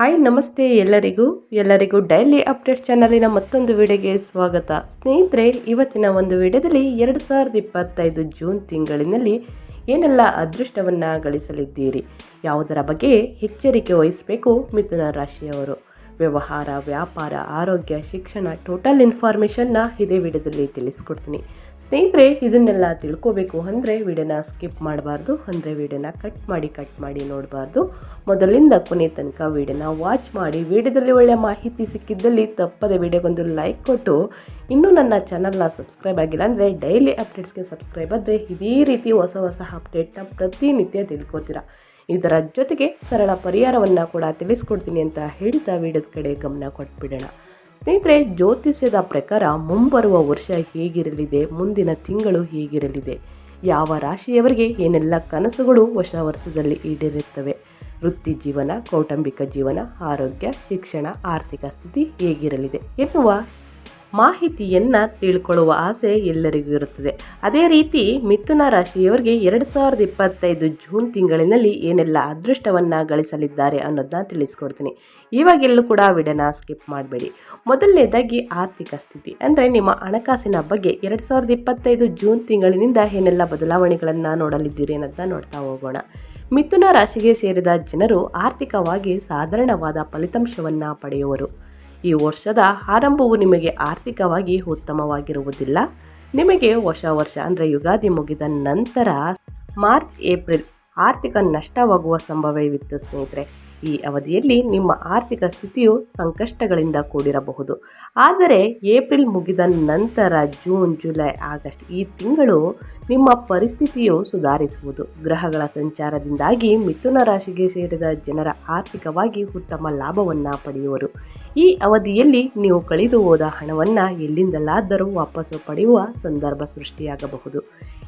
Hi ನಮಸ್ತೆ ಎಲ್ಲರಿಗೂ. ಎಲ್ಲರಿಗೂ ಡೈಲಿ ಅಪ್ಡೇಟ್ ಚಾನಲಿನ ಮತ್ತೊಂದು ವಿಡಿಯೋಗೆ ಸ್ವಾಗತ. ಸ್ನೇಹಿತರೆ, ಇವತ್ತಿನ ಒಂದು ವಿಡಿಯೋದಲ್ಲಿ ಎರಡು ಸಾವಿರದ ಇಪ್ಪತ್ತೈದು ಜೂನ್ ತಿಂಗಳಿನಲ್ಲಿ ಏನೆಲ್ಲ ಅದೃಷ್ಟವನ್ನು ಗಳಿಸಲಿದ್ದೀರಿ? ಯಾವುದರ ಬಗ್ಗೆ ಎಚ್ಚರಿಕೆ ವಹಿಸಬೇಕು? ಮಿಥುನ ರಾಶಿಯವರು. ವ್ಯವಹಾರ, ವ್ಯಾಪಾರ, ಆರೋಗ್ಯ, ಶಿಕ್ಷಣ ಟೋಟಲ್ ಇನ್ಫಾರ್ಮೇಷನ್ನ ಇದೇ ವಿಡಿಯೋದಲ್ಲಿ ತಿಳಿಸ್ಕೊಡ್ತೀನಿ. ಸ್ನೇಹಿತರೆ, ಇದನ್ನೆಲ್ಲ ತಿಳ್ಕೋಬೇಕು ಅಂದರೆ ವಿಡಿಯೋನ ಸ್ಕಿಪ್ ಮಾಡಬಾರ್ದು, ಅಂದರೆ ವಿಡಿಯೋನ ಕಟ್ ಮಾಡಿ ಕಟ್ ಮಾಡಿ ನೋಡಬಾರ್ದು. ಮೊದಲಿಂದ ಕೊನೆ ತನಕ ವಿಡಿಯೋನ ವಾಚ್ ಮಾಡಿ, ವಿಡಿಯೋದಲ್ಲಿ ಒಳ್ಳೆಯ ಮಾಹಿತಿ ಸಿಕ್ಕಿದ್ದಲ್ಲಿ ತಪ್ಪದೆ ವಿಡಿಯೋಗೊಂದು ಲೈಕ್ ಕೊಟ್ಟು, ಇನ್ನೂ ನನ್ನ ಚಾನಲ್ನ ಸಬ್ಸ್ಕ್ರೈಬ್ ಆಗಿಲ್ಲ ಅಂದರೆ ಡೈಲಿ ಅಪ್ಡೇಟ್ಸ್ಗೆ ಸಬ್ಸ್ಕ್ರೈಬ್ ಆದರೆ ಇದೇ ರೀತಿ ಹೊಸ ಹೊಸ ಅಪ್ಡೇಟ್ನ ಪ್ರತಿನಿತ್ಯ ತಿಳ್ಕೊತೀರಾ. ಇದರ ಜೊತೆಗೆ ಸರಳ ಪರಿಹಾರವನ್ನು ಕೂಡ ತಿಳಿಸ್ಕೊಡ್ತೀನಿ ಅಂತ ಹೇಳ್ತಾ ವಿಡಿಯೋದ ಕಡೆ ಗಮನ ಕೊಟ್ಬಿಡೋಣ. ಸ್ನೇಹಿತರೆ, ಜ್ಯೋತಿಷ್ಯದ ಪ್ರಕಾರ ಮುಂಬರುವ ವರ್ಷ ಹೇಗಿರಲಿದೆ, ಮುಂದಿನ ತಿಂಗಳು ಹೇಗಿರಲಿದೆ, ಯಾವ ರಾಶಿಯವರಿಗೆ ಏನೆಲ್ಲ ಕನಸುಗಳು ಹೊಸ ವರ್ಷದಲ್ಲಿ ಈಡೇರುತ್ತವೆ, ವೃತ್ತಿ ಜೀವನ, ಕೌಟುಂಬಿಕ ಜೀವನ, ಆರೋಗ್ಯ, ಶಿಕ್ಷಣ, ಆರ್ಥಿಕ ಸ್ಥಿತಿ ಹೇಗಿರಲಿದೆ ಎನ್ನುವ ಮಾಹಿತಿಯನ್ನು ತಿಳ್ಕೊಳ್ಳುವ ಆಸೆ ಎಲ್ಲರಿಗೂ ಇರುತ್ತದೆ. ಅದೇ ರೀತಿ ಮಿಥುನ ರಾಶಿಯವರಿಗೆ ಎರಡು ಸಾವಿರದ ಇಪ್ಪತ್ತೈದು ಜೂನ್ ತಿಂಗಳಿನಲ್ಲಿ ಏನೆಲ್ಲ ಅದೃಷ್ಟವನ್ನು ಗಳಿಸಲಿದ್ದಾರೆ ಅನ್ನೋದನ್ನ ತಿಳಿಸ್ಕೊಡ್ತೀನಿ. ಇವಾಗೆಲ್ಲೂ ಕೂಡ ವಿಡನ ಸ್ಕಿಪ್ ಮಾಡಬೇಡಿ. ಮೊದಲನೇದಾಗಿ ಆರ್ಥಿಕ ಸ್ಥಿತಿ. ಅಂದರೆ ನಿಮ್ಮ ಹಣಕಾಸಿನ ಬಗ್ಗೆ ಎರಡು ಸಾವಿರದ ಇಪ್ಪತ್ತೈದು ಜೂನ್ ತಿಂಗಳಿನಿಂದ ಏನೆಲ್ಲ ಬದಲಾವಣೆಗಳನ್ನು ನೋಡಲಿದ್ದೀರಿ ಅನ್ನೋದನ್ನ ನೋಡ್ತಾ ಹೋಗೋಣ. ಮಿಥುನ ರಾಶಿಗೆ ಸೇರಿದ ಜನರು ಆರ್ಥಿಕವಾಗಿ ಸಾಧಾರಣವಾದ ಫಲಿತಾಂಶವನ್ನು ಪಡೆಯುವರು. ಈ ವರ್ಷದ ಆರಂಭವು ನಿಮಗೆ ಆರ್ಥಿಕವಾಗಿ ಉತ್ತಮವಾಗಿರುವುದಿಲ್ಲ. ನಿಮಗೆ ಹೊಸ ವರ್ಷ ಅಂದರೆ ಯುಗಾದಿ ಮುಗಿದ ನಂತರ ಮಾರ್ಚ್, ಏಪ್ರಿಲ್ ಆರ್ಥಿಕ ನಷ್ಟವಾಗುವ ಸಂಭವವಿತ್ತು ಸ್ನೇಹಿತರೆ. ಈ ಅವಧಿಯಲ್ಲಿ ನಿಮ್ಮ ಆರ್ಥಿಕ ಸ್ಥಿತಿಯು ಸಂಕಷ್ಟಗಳಿಂದ ಕೂಡಿರಬಹುದು. ಆದರೆ ಏಪ್ರಿಲ್ ಮುಗಿದ ನಂತರ ಜೂನ್, ಜುಲೈ, ಆಗಸ್ಟ್ ಈ ತಿಂಗಳು ನಿಮ್ಮ ಪರಿಸ್ಥಿತಿಯು ಸುಧಾರಿಸುವುದು. ಗ್ರಹಗಳ ಸಂಚಾರದಿಂದಾಗಿ ಮಿಥುನ ರಾಶಿಗೆ ಸೇರಿದ ಜನರ ಆರ್ಥಿಕವಾಗಿ ಉತ್ತಮ ಲಾಭವನ್ನು ಪಡೆಯುವರು. ಈ ಅವಧಿಯಲ್ಲಿ ನೀವು ಕಳೆದು ಹೋದ ಹಣವನ್ನು ಎಲ್ಲಿಂದಲಾದರೂ ವಾಪಸ್ಸು ಪಡೆಯುವ ಸಂದರ್ಭ ಸೃಷ್ಟಿಯಾಗಬಹುದು.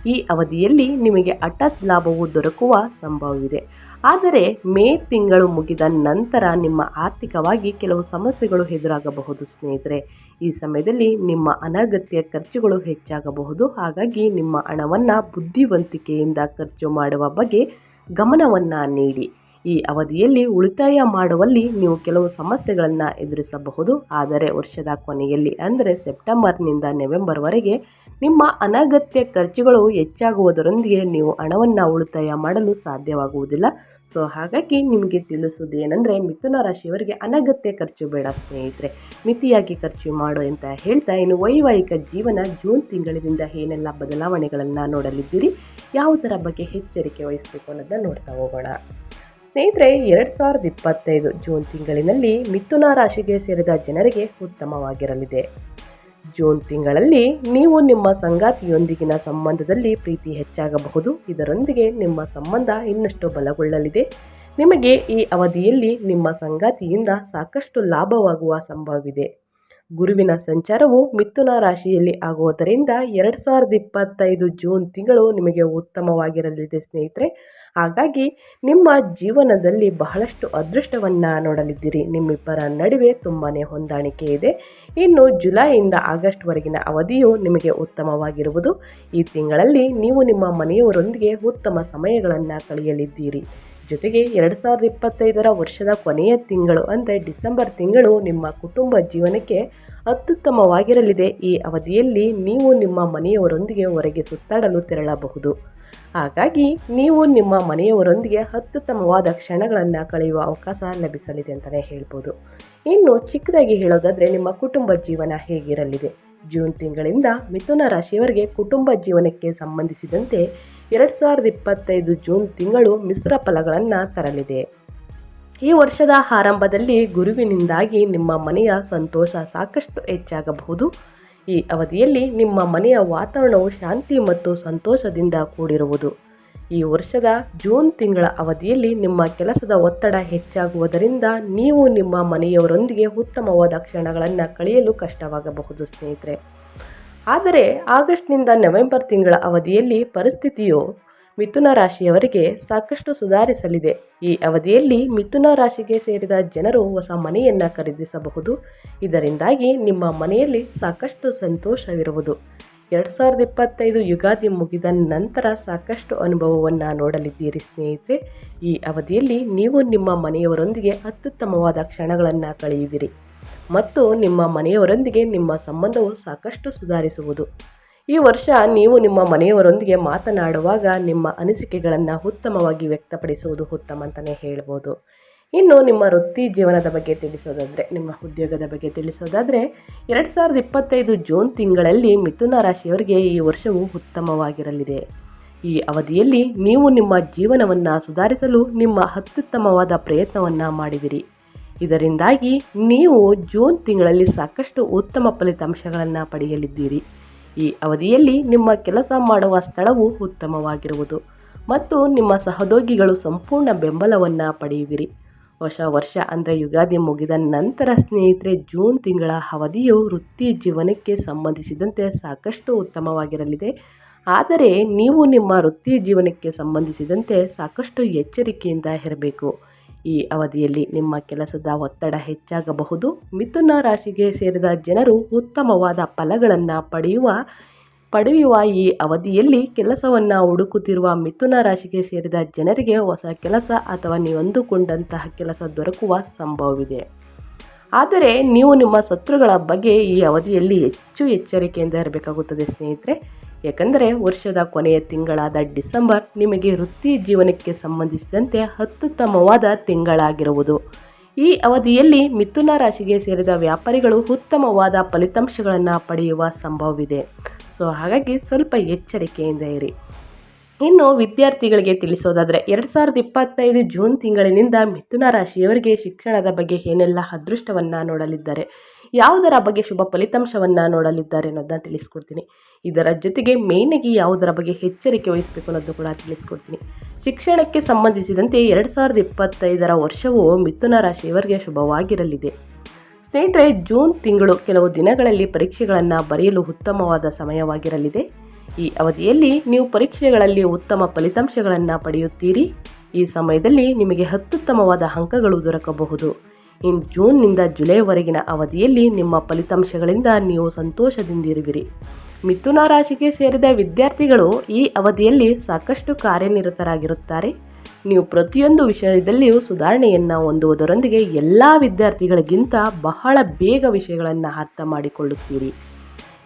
ಈ ಅವಧಿಯಲ್ಲಿ ನಿಮಗೆ ಹಠಾತ್ ಲಾಭವು ದೊರಕುವ ಸಂಭವವಿದೆ. ಆದರೆ ಮೇ ತಿಂಗಳು ಮುಗಿದ ನಂತರ ನಿಮ್ಮ ಆರ್ಥಿಕವಾಗಿ ಕೆಲವು ಸಮಸ್ಯೆಗಳು ಎದುರಾಗಬಹುದು ಸ್ನೇಹಿತರೆ. ಈ ಸಮಯದಲ್ಲಿ ನಿಮ್ಮ ಅನಗತ್ಯ ಖರ್ಚುಗಳು ಹೆಚ್ಚಾಗಬಹುದು. ಹಾಗಾಗಿ ನಿಮ್ಮ ಹಣವನ್ನು ಬುದ್ಧಿವಂತಿಕೆಯಿಂದ ಖರ್ಚು ಮಾಡುವ ಬಗ್ಗೆ ಗಮನವನ್ನು ನೀಡಿ. ಈ ಅವಧಿಯಲ್ಲಿ ಉಳಿತಾಯ ಮಾಡುವಲ್ಲಿ ನೀವು ಕೆಲವು ಸಮಸ್ಯೆಗಳನ್ನು ಎದುರಿಸಬಹುದು. ಆದರೆ ವರ್ಷದ ಕೊನೆಯಲ್ಲಿ, ಅಂದರೆ ಸೆಪ್ಟೆಂಬರ್ನಿಂದ ನವೆಂಬರ್ವರೆಗೆ, ನಿಮ್ಮ ಅನಗತ್ಯ ಖರ್ಚುಗಳು ಹೆಚ್ಚಾಗುವುದರೊಂದಿಗೆ ನೀವು ಹಣವನ್ನು ಉಳಿತಾಯ ಮಾಡಲು ಸಾಧ್ಯವಾಗುವುದಿಲ್ಲ. ಸೊ, ಹಾಗಾಗಿ ನಿಮಗೆ ತಿಳಿಸುವುದೇನೆಂದರೆ, ಮಿಥುನ ರಾಶಿಯವರಿಗೆ ಅನಗತ್ಯ ಖರ್ಚು ಬೇಡ ಸ್ನೇಹಿತರೆ. ಮಿತಿಯಾಗಿ ಖರ್ಚು ಮಾಡು ಅಂತ ಹೇಳ್ತಾ ಇನ್ನು ವೈವಾಹಿಕ ಜೀವನ ಜೂನ್ ತಿಂಗಳಿನಿಂದ ಏನೆಲ್ಲ ಬದಲಾವಣೆಗಳನ್ನು ನೋಡಲಿದ್ದೀರಿ ಯಾವುದರ ಬಗ್ಗೆ ಎಚ್ಚರಿಕೆ ವಹಿಸಬೇಕು ಅನ್ನೋದನ್ನ ನೋಡ್ತಾ ಹೋಗೋಣ. ಸ್ನೇಹಿತರೆ, ಎರಡು ಸಾವಿರದ ಇಪ್ಪತ್ತೈದು ಜೂನ್ ತಿಂಗಳಿನಲ್ಲಿ ಮಿಥುನ ರಾಶಿಗೆ ಸೇರಿದ ಜನರಿಗೆ ಉತ್ತಮವಾಗಿರಲಿದೆ. ಜೂನ್ ತಿಂಗಳಲ್ಲಿ ನೀವು ನಿಮ್ಮ ಸಂಗಾತಿಯೊಂದಿಗಿನ ಸಂಬಂಧದಲ್ಲಿ ಪ್ರೀತಿ ಹೆಚ್ಚಾಗಬಹುದು. ಇದರೊಂದಿಗೆ ನಿಮ್ಮ ಸಂಬಂಧ ಇನ್ನಷ್ಟು ಬಲಗೊಳ್ಳಲಿದೆ. ನಿಮಗೆ ಈ ಅವಧಿಯಲ್ಲಿ ನಿಮ್ಮ ಸಂಗಾತಿಯಿಂದ ಸಾಕಷ್ಟು ಲಾಭವಾಗುವ ಸಂಭವವಿದೆ. ಗುರುವಿನ ಸಂಚಾರವು ಮಿಥುನ ರಾಶಿಯಲ್ಲಿ ಆಗುವುದರಿಂದ ಎರಡು ಸಾವಿರದ ಇಪ್ಪತ್ತೈದು ಜೂನ್ ತಿಂಗಳು ನಿಮಗೆ ಉತ್ತಮವಾಗಿರಲಿದೆ ಸ್ನೇಹಿತರೆ. ಹಾಗಾಗಿ ನಿಮ್ಮ ಜೀವನದಲ್ಲಿ ಬಹಳಷ್ಟು ಅದೃಷ್ಟವನ್ನು ನೋಡಲಿದ್ದೀರಿ. ನಿಮ್ಮಿಬ್ಬರ ನಡುವೆ ತುಂಬಾ ಹೊಂದಾಣಿಕೆ ಇದೆ. ಇನ್ನು ಜುಲೈಯಿಂದ ಆಗಸ್ಟ್ವರೆಗಿನ ಅವಧಿಯು ನಿಮಗೆ ಉತ್ತಮವಾಗಿರುವುದು. ಈ ತಿಂಗಳಲ್ಲಿ ನೀವು ನಿಮ್ಮ ಮನೆಯವರೊಂದಿಗೆ ಉತ್ತಮ ಸಮಯಗಳನ್ನು ಕಳೆಯಲಿದ್ದೀರಿ. ಜೊತೆಗೆ ಎರಡು ಸಾವಿರದ ಇಪ್ಪತ್ತೈದರ ವರ್ಷದ ಕೊನೆಯ ತಿಂಗಳು, ಅಂದರೆ ಡಿಸೆಂಬರ್ ತಿಂಗಳು, ನಿಮ್ಮ ಕುಟುಂಬ ಜೀವನಕ್ಕೆ ಅತ್ಯುತ್ತಮವಾಗಿರಲಿದೆ. ಈ ಅವಧಿಯಲ್ಲಿ ನೀವು ನಿಮ್ಮ ಮನೆಯವರೊಂದಿಗೆ ಹೊರಗೆ ಸುತ್ತಾಡಲು ತೆರಳಬಹುದು. ಹಾಗಾಗಿ, ನೀವು ನಿಮ್ಮ ಮನೆಯವರೊಂದಿಗೆ ಅತ್ಯುತ್ತಮವಾದ ಕ್ಷಣಗಳನ್ನು ಕಳೆಯುವ ಅವಕಾಶ ಲಭಿಸಲಿದೆ ಅಂತಲೇ ಹೇಳ್ಬೋದು. ಇನ್ನು ಚಿಕ್ಕದಾಗಿ ಹೇಳೋದಾದರೆ, ನಿಮ್ಮ ಕುಟುಂಬ ಜೀವನ ಹೇಗಿರಲಿದೆ? ಜೂನ್ ತಿಂಗಳಿಂದ ಮಿಥುನ ರಾಶಿಯವರಿಗೆ ಕುಟುಂಬ ಜೀವನಕ್ಕೆ ಸಂಬಂಧಿಸಿದಂತೆ ಎರಡು ಸಾವಿರದ ಇಪ್ಪತ್ತೈದು ಜೂನ್ ತಿಂಗಳು ಮಿಶ್ರ ಫಲಗಳನ್ನು ತರಲಿದೆ. ಈ ವರ್ಷದ ಆರಂಭದಲ್ಲಿ ಗುರುವಿನಿಂದಾಗಿ ನಿಮ್ಮ ಮನೆಯ ಸಂತೋಷ ಸಾಕಷ್ಟು ಹೆಚ್ಚಾಗಬಹುದು. ಈ ಅವಧಿಯಲ್ಲಿ ನಿಮ್ಮ ಮನೆಯ ವಾತಾವರಣವು ಶಾಂತಿ ಮತ್ತು ಸಂತೋಷದಿಂದ ಕೂಡಿರುವುದು. ಈ ವರ್ಷದ ಜೂನ್ ತಿಂಗಳ ಅವಧಿಯಲ್ಲಿ ನಿಮ್ಮ ಕೆಲಸದ ಒತ್ತಡ ಹೆಚ್ಚಾಗುವುದರಿಂದ ನೀವು ನಿಮ್ಮ ಮನೆಯವರೊಂದಿಗೆ ಉತ್ತಮವಾದ ಕ್ಷಣಗಳನ್ನು ಕಳೆಯಲು ಕಷ್ಟವಾಗಬಹುದು ಸ್ನೇಹಿತರೆ. ಆದರೆ ಆಗಸ್ಟ್ನಿಂದ ನವೆಂಬರ್ ತಿಂಗಳ ಅವಧಿಯಲ್ಲಿ ಪರಿಸ್ಥಿತಿಯು ಮಿಥುನ ರಾಶಿಯವರಿಗೆ ಸಾಕಷ್ಟು ಸುಧಾರಿಸಲಿದೆ. ಈ ಅವಧಿಯಲ್ಲಿ ಮಿಥುನ ರಾಶಿಗೆ ಸೇರಿದ ಜನರು ಹೊಸ ಮನೆಯನ್ನು ಖರೀದಿಸಬಹುದು. ಇದರಿಂದಾಗಿ ನಿಮ್ಮ ಮನೆಯಲ್ಲಿ ಸಾಕಷ್ಟು ಸಂತೋಷವಿರುವುದು. ಎರಡು ಸಾವಿರದ ಇಪ್ಪತ್ತೈದು ಯುಗಾದಿ ಮುಗಿದ ನಂತರ ಸಾಕಷ್ಟು ಅನುಭವವನ್ನು ನೋಡಲಿದ್ದೀರಿ ಸ್ನೇಹಿತರೆ. ಈ ಅವಧಿಯಲ್ಲಿ ನೀವು ನಿಮ್ಮ ಮನೆಯವರೊಂದಿಗೆ ಅತ್ಯುತ್ತಮವಾದ ಕ್ಷಣಗಳನ್ನು ಕಳೆಯುವಿರಿ. ಮತ್ತು ನಿಮ್ಮ ಮನೆಯವರೊಂದಿಗೆ ನಿಮ್ಮ ಸಂಬಂಧವು ಸಾಕಷ್ಟು ಸುಧಾರಿಸುವುದು. ಈ ವರ್ಷ ನೀವು ನಿಮ್ಮ ಮನೆಯವರೊಂದಿಗೆ ಮಾತನಾಡುವಾಗ ನಿಮ್ಮ ಅನಿಸಿಕೆಗಳನ್ನು ಉತ್ತಮವಾಗಿ ವ್ಯಕ್ತಪಡಿಸುವುದು ಉತ್ತಮ ಅಂತಲೇ ಹೇಳ್ಬೋದು. ಇನ್ನು ನಿಮ್ಮ ವೃತ್ತಿ ಜೀವನದ ಬಗ್ಗೆ ತಿಳಿಸೋದಾದರೆ, ನಿಮ್ಮ ಉದ್ಯೋಗದ ಬಗ್ಗೆ ತಿಳಿಸೋದಾದರೆ, ಎರಡು ಸಾವಿರದ ಇಪ್ಪತ್ತೈದು ಜೂನ್ ತಿಂಗಳಲ್ಲಿ ಮಿಥುನ ರಾಶಿಯವರಿಗೆ ಈ ವರ್ಷವು ಉತ್ತಮವಾಗಿರಲಿದೆ. ಈ ಅವಧಿಯಲ್ಲಿ ನೀವು ನಿಮ್ಮ ಜೀವನವನ್ನು ಸುಧಾರಿಸಲು ನಿಮ್ಮ ಅತ್ಯುತ್ತಮವಾದ ಪ್ರಯತ್ನವನ್ನು ಮಾಡಿದಿರಿ. ಇದರಿಂದಾಗಿ ನೀವು ಜೂನ್ ತಿಂಗಳಲ್ಲಿ ಸಾಕಷ್ಟು ಉತ್ತಮ ಫಲಿತಾಂಶಗಳನ್ನು ಪಡೆಯಲಿದ್ದೀರಿ. ಈ ಅವಧಿಯಲ್ಲಿ ನಿಮ್ಮ ಕೆಲಸ ಮಾಡುವ ಸ್ಥಳವು ಉತ್ತಮವಾಗಿರುವುದು ಮತ್ತು ನಿಮ್ಮ ಸಹೋದ್ಯೋಗಿಗಳು ಸಂಪೂರ್ಣ ಬೆಂಬಲವನ್ನು ಪಡೆಯುವಿರಿ. ಹೊಸ ವರ್ಷ ಅಂದರೆ ಯುಗಾದಿ ಮುಗಿದ ನಂತರ ಸ್ನೇಹಿತರೆ, ಜೂನ್ ತಿಂಗಳ ಅವಧಿಯು ವೃತ್ತಿ ಜೀವನಕ್ಕೆ ಸಂಬಂಧಿಸಿದಂತೆ ಸಾಕಷ್ಟು ಉತ್ತಮವಾಗಿರಲಿದೆ. ಆದರೆ ನೀವು ನಿಮ್ಮ ವೃತ್ತಿ ಜೀವನಕ್ಕೆ ಸಂಬಂಧಿಸಿದಂತೆ ಸಾಕಷ್ಟು ಎಚ್ಚರಿಕೆಯಿಂದ ಇರಬೇಕು. ಈ ಅವಧಿಯಲ್ಲಿ ನಿಮ್ಮ ಕೆಲಸದ ಒತ್ತಡ ಹೆಚ್ಚಾಗಬಹುದು. ಮಿಥುನ ರಾಶಿಗೆ ಸೇರಿದ ಜನರು ಉತ್ತಮವಾದ ಫಲಗಳನ್ನು ಪಡೆಯುವ ಪಡೆಯುವ ಈ ಅವಧಿಯಲ್ಲಿ ಕೆಲಸವನ್ನು ಹುಡುಕುತ್ತಿರುವ ಮಿಥುನ ರಾಶಿಗೆ ಸೇರಿದ ಜನರಿಗೆ ಹೊಸ ಕೆಲಸ ಅಥವಾ ನೀವು ಅಂದುಕೊಂಡಂತಹ ಕೆಲಸ ದೊರಕುವ ಸಂಭವವಿದೆ. ಆದರೆ ನೀವು ನಿಮ್ಮ ಶತ್ರುಗಳ ಬಗ್ಗೆ ಈ ಅವಧಿಯಲ್ಲಿ ಹೆಚ್ಚು ಎಚ್ಚರಿಕೆಯಿಂದ ಇರಬೇಕಾಗುತ್ತದೆ, ಸ್ನೇಹಿತರೆ. ಏಕೆಂದರೆ ವರ್ಷದ ಕೊನೆಯ ತಿಂಗಳಾದ ಡಿಸೆಂಬರ್ ನಿಮಗೆ ವೃತ್ತಿ ಜೀವನಕ್ಕೆ ಸಂಬಂಧಿಸಿದಂತೆ ಅತ್ಯುತ್ತಮವಾದ ತಿಂಗಳಾಗಿರುವುದು. ಈ ಅವಧಿಯಲ್ಲಿ ಮಿಥುನ ರಾಶಿಗೆ ಸೇರಿದ ವ್ಯಾಪಾರಿಗಳು ಉತ್ತಮವಾದ ಫಲಿತಾಂಶಗಳನ್ನು ಪಡೆಯುವ ಸಂಭವವಿದೆ. ಸೊ, ಹಾಗಾಗಿ ಸ್ವಲ್ಪ ಎಚ್ಚರಿಕೆಯಿಂದ ಇರಿ. ಇನ್ನು ವಿದ್ಯಾರ್ಥಿಗಳಿಗೆ ತಿಳಿಸೋದಾದರೆ, ಎರಡು ಸಾವಿರದ ಇಪ್ಪತ್ತೈದು ಜೂನ್ ತಿಂಗಳಿನಿಂದ ಮಿಥುನ ರಾಶಿಯವರಿಗೆ ಶಿಕ್ಷಣದ ಬಗ್ಗೆ ಏನೆಲ್ಲ ಅದೃಷ್ಟವನ್ನು ನೋಡಲಿದ್ದಾರೆ, ಯಾವುದರ ಬಗ್ಗೆ ಶುಭ ಫಲಿತಾಂಶವನ್ನು ನೋಡಲಿದ್ದಾರೆ ಅನ್ನೋದನ್ನ ತಿಳಿಸ್ಕೊಡ್ತೀನಿ. ಇದರ ಜೊತೆಗೆ ಮೇಯ್ನಾಗಿ ಯಾವುದರ ಬಗ್ಗೆ ಎಚ್ಚರಿಕೆ ವಹಿಸಬೇಕು ಅನ್ನೋದು ಕೂಡ ತಿಳಿಸ್ಕೊಡ್ತೀನಿ. ಶಿಕ್ಷಣಕ್ಕೆ ಸಂಬಂಧಿಸಿದಂತೆ ಎರಡು ಸಾವಿರದ ಇಪ್ಪತ್ತೈದರ ವರ್ಷವು ಮಿಥುನ ರಾಶಿಯವರಿಗೆ ಶುಭವಾಗಿರಲಿದೆ. ಸ್ನೇಹಿತರೆ, ಜೂನ್ ತಿಂಗಳು ಕೆಲವು ದಿನಗಳಲ್ಲಿ ಪರೀಕ್ಷೆಗಳನ್ನು ಬರೆಯಲು ಉತ್ತಮವಾದ ಸಮಯವಾಗಿರಲಿದೆ. ಈ ಅವಧಿಯಲ್ಲಿ ನೀವು ಪರೀಕ್ಷೆಗಳಲ್ಲಿ ಉತ್ತಮ ಫಲಿತಾಂಶಗಳನ್ನು ಪಡೆಯುತ್ತೀರಿ. ಈ ಸಮಯದಲ್ಲಿ ನಿಮಗೆ ಅತ್ಯುತ್ತಮವಾದ ಅಂಕಗಳು ದೊರಕಬಹುದು. ಇನ್ನು ಜೂನ್ನಿಂದ ಜುಲೈವರೆಗಿನ ಅವಧಿಯಲ್ಲಿ ನಿಮ್ಮ ಫಲಿತಾಂಶಗಳಿಂದ ನೀವು ಸಂತೋಷದಿಂದಿರುವಿರಿ. ಮಿಥುನ ರಾಶಿಗೆ ಸೇರಿದ ವಿದ್ಯಾರ್ಥಿಗಳು ಈ ಅವಧಿಯಲ್ಲಿ ಸಾಕಷ್ಟು ಕಾರ್ಯನಿರತರಾಗಿರುತ್ತಾರೆ. ನೀವು ಪ್ರತಿಯೊಂದು ವಿಷಯದಲ್ಲಿಯೂ ಸುಧಾರಣೆಯನ್ನು ಹೊಂದುವುದರೊಂದಿಗೆ ಎಲ್ಲ ವಿದ್ಯಾರ್ಥಿಗಳಿಗಿಂತ ಬಹಳ ಬೇಗ ವಿಷಯಗಳನ್ನು ಅರ್ಥ ಮಾಡಿಕೊಳ್ಳುತ್ತೀರಿ.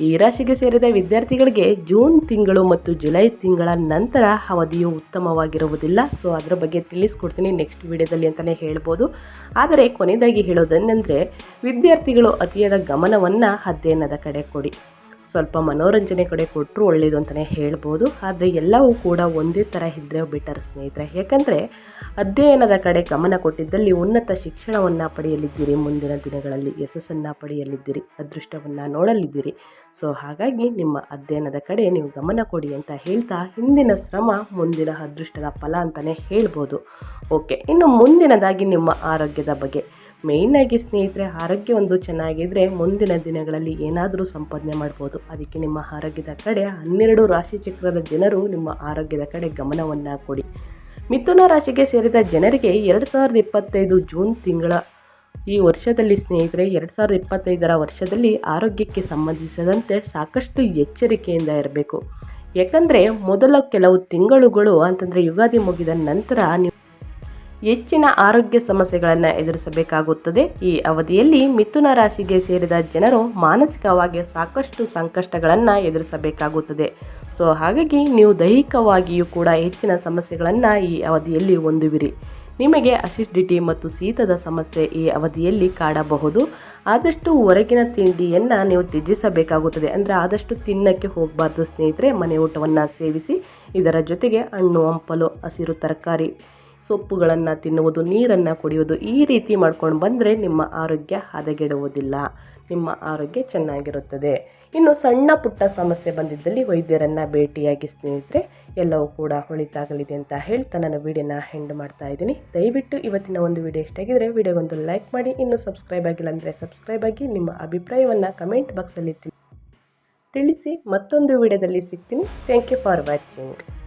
ಈ ರಾಶಿಗೆ ಸೇರಿದ ವಿದ್ಯಾರ್ಥಿಗಳಿಗೆ ಜೂನ್ ತಿಂಗಳು ಮತ್ತು ಜುಲೈ ತಿಂಗಳ ನಂತರ ಅವಧಿಯು ಉತ್ತಮವಾಗಿರುವುದಿಲ್ಲ. ಸೊ ಅದರ ಬಗ್ಗೆ ತಿಳಿಸ್ಕೊಡ್ತೀನಿ ನೆಕ್ಸ್ಟ್ ವಿಡಿಯೋದಲ್ಲಿ ಅಂತಲೇ ಹೇಳ್ಬೋದು. ಆದರೆ ಕೊನೆಯದಾಗಿ ಹೇಳೋದನ್ನೆಂದರೆ ವಿದ್ಯಾರ್ಥಿಗಳು ಅತಿಯಾದ ಗಮನವನ್ನು ಅಧ್ಯಯನದ ಕಡೆ ಕೊಡಿ. ಸ್ವಲ್ಪ ಮನೋರಂಜನೆ ಕಡೆ ಕೊಟ್ಟರು ಒಳ್ಳೆಯದು ಅಂತಲೇ ಹೇಳ್ಬೋದು. ಆದರೆ ಎಲ್ಲವೂ ಕೂಡ ಒಂದೇ ಥರ ಇದ್ದರೆ ಬೆಟರ್ ಸ್ನೇಹಿತರೆ. ಯಾಕಂದರೆ ಅಧ್ಯಯನದ ಕಡೆ ಗಮನ ಕೊಟ್ಟಿದ್ದಲ್ಲಿ ಉನ್ನತ ಶಿಕ್ಷಣವನ್ನು ಪಡೆಯಲಿದ್ದೀರಿ, ಮುಂದಿನ ದಿನಗಳಲ್ಲಿ ಯಶಸ್ಸನ್ನು ಪಡೆಯಲಿದ್ದೀರಿ, ಅದೃಷ್ಟವನ್ನು ನೋಡಲಿದ್ದೀರಿ. ಸೊ ಹಾಗಾಗಿ ನಿಮ್ಮ ಅಧ್ಯಯನದ ಕಡೆ ನೀವು ಗಮನ ಕೊಡಿ ಅಂತ ಹೇಳ್ತಾ ಹಿಂದಿನ ಶ್ರಮ, ಮುಂದಿನ ಅದೃಷ್ಟದ ಫಲ ಅಂತಲೇ ಹೇಳ್ಬೋದು. ಓಕೆ ಇನ್ನು ಮುಂದಿನದಾಗಿ ನಿಮ್ಮ ಆರೋಗ್ಯದ ಬಗ್ಗೆ. ಮೇಯ್ನಾಗಿ ಸ್ನೇಹಿತರೆ, ಆರೋಗ್ಯ ಒಂದು ಚೆನ್ನಾಗಿದ್ದರೆ ಮುಂದಿನ ದಿನಗಳಲ್ಲಿ ಏನಾದರೂ ಸಂಪಾದನೆ ಮಾಡ್ಬೋದು. ಅದಕ್ಕೆ ನಿಮ್ಮ ಆರೋಗ್ಯದ ಕಡೆ ಹನ್ನೆರಡು ರಾಶಿ ಚಕ್ರದ ಜನರು ನಿಮ್ಮ ಆರೋಗ್ಯದ ಕಡೆ ಗಮನವನ್ನು ಕೊಡಿ. ಮಿಥುನ ರಾಶಿಗೆ ಸೇರಿದ ಜನರಿಗೆ ಎರಡು ಸಾವಿರದ ಇಪ್ಪತ್ತೈದು ಜೂನ್ ತಿಂಗಳ ಈ ವರ್ಷದಲ್ಲಿ ಸ್ನೇಹಿತರೆ, ಎರಡು ಸಾವಿರದ ಇಪ್ಪತ್ತೈದರ ವರ್ಷದಲ್ಲಿ ಆರೋಗ್ಯಕ್ಕೆ ಸಂಬಂಧಿಸಿದಂತೆ ಸಾಕಷ್ಟು ಎಚ್ಚರಿಕೆಯಿಂದ ಇರಬೇಕು. ಯಾಕಂದರೆ, ಮೊದಲ ಕೆಲವು ತಿಂಗಳುಗಳು ಅಂತಂದರೆ ಯುಗಾದಿ ಮುಗಿದ ನಂತರ ನೀವು ಹೆಚ್ಚಿನ ಆರೋಗ್ಯ ಸಮಸ್ಯೆಗಳನ್ನು ಎದುರಿಸಬೇಕಾಗುತ್ತದೆ. ಈ ಅವಧಿಯಲ್ಲಿ ಮಿಥುನ ರಾಶಿಗೆ ಸೇರಿದ ಜನರು ಮಾನಸಿಕವಾಗಿ ಸಾಕಷ್ಟು ಸಂಕಷ್ಟಗಳನ್ನು ಎದುರಿಸಬೇಕಾಗುತ್ತದೆ. ಸೊ, ಹಾಗಾಗಿ ನೀವು ದೈಹಿಕವಾಗಿಯೂ ಕೂಡ ಹೆಚ್ಚಿನ ಸಮಸ್ಯೆಗಳನ್ನು ಈ ಅವಧಿಯಲ್ಲಿ ಹೊಂದುವಿರಿ. ನಿಮಗೆ ಅಸಿಡಿಟಿ ಮತ್ತು ಶೀತದ ಸಮಸ್ಯೆ ಈ ಅವಧಿಯಲ್ಲಿ ಕಾಡಬಹುದು. ಆದಷ್ಟು ಹೊರಗಿನ ತಿಂಡಿಯನ್ನು ನೀವು ತ್ಯಜಿಸಬೇಕಾಗುತ್ತದೆ. ಅಂದರೆ ಆದಷ್ಟು ತಿನ್ನಕ್ಕೆ ಹೋಗಬಾರ್ದು ಸ್ನೇಹಿತರೆ, ಮನೆ ಊಟವನ್ನು ಸೇವಿಸಿ, ಇದರ ಜೊತೆಗೆ ಹಣ್ಣು, ಹಂಪಲು, ಹಸಿರು ತರಕಾರಿ ಸೊಪ್ಪುಗಳನ್ನು ತಿನ್ನುವುದು, ನೀರನ್ನು ಕುಡಿಯುವುದು ಈ ರೀತಿ ಮಾಡ್ಕೊಂಡು ಬಂದರೆ ನಿಮ್ಮ ಆರೋಗ್ಯ ಹದಗೆಡುವುದಿಲ್ಲ. ನಿಮ್ಮ ಆರೋಗ್ಯ ಚೆನ್ನಾಗಿರುತ್ತದೆ. ಇನ್ನು ಸಣ್ಣ ಪುಟ್ಟ ಸಮಸ್ಯೆ ಬಂದಿದ್ದಲ್ಲಿ ವೈದ್ಯರನ್ನು ಭೇಟಿಯಾಗಿ ಸ್ನೇಹಿತರೆ, ಎಲ್ಲವೂ ಕೂಡ ಒಳಿತಾಗಲಿದೆ ಅಂತ ಹೇಳ್ತಾ ನಾನು ವೀಡಿಯೋನ ಹೆಂಡ್ ಮಾಡ್ತಾ ಇದ್ದೀನಿ. ದಯವಿಟ್ಟು ಇವತ್ತಿನ ಒಂದು ವಿಡಿಯೋ ಇಷ್ಟಾಗಿದ್ದರೆ ವಿಡಿಯೋಗೊಂದು ಲೈಕ್ ಮಾಡಿ, ಇನ್ನು ಸಬ್ಸ್ಕ್ರೈಬ್ ಆಗಿಲ್ಲ ಅಂದರೆ ಸಬ್ಸ್ಕ್ರೈಬ್ ಆಗಿ ನಿಮ್ಮ ಅಭಿಪ್ರಾಯವನ್ನು ಕಮೆಂಟ್ ಬಾಕ್ಸಲ್ಲಿ ತಿಳಿಸಿ ಮತ್ತೊಂದು ವಿಡಿಯೋದಲ್ಲಿ ಸಿಗ್ತೀನಿ. Thank you for watching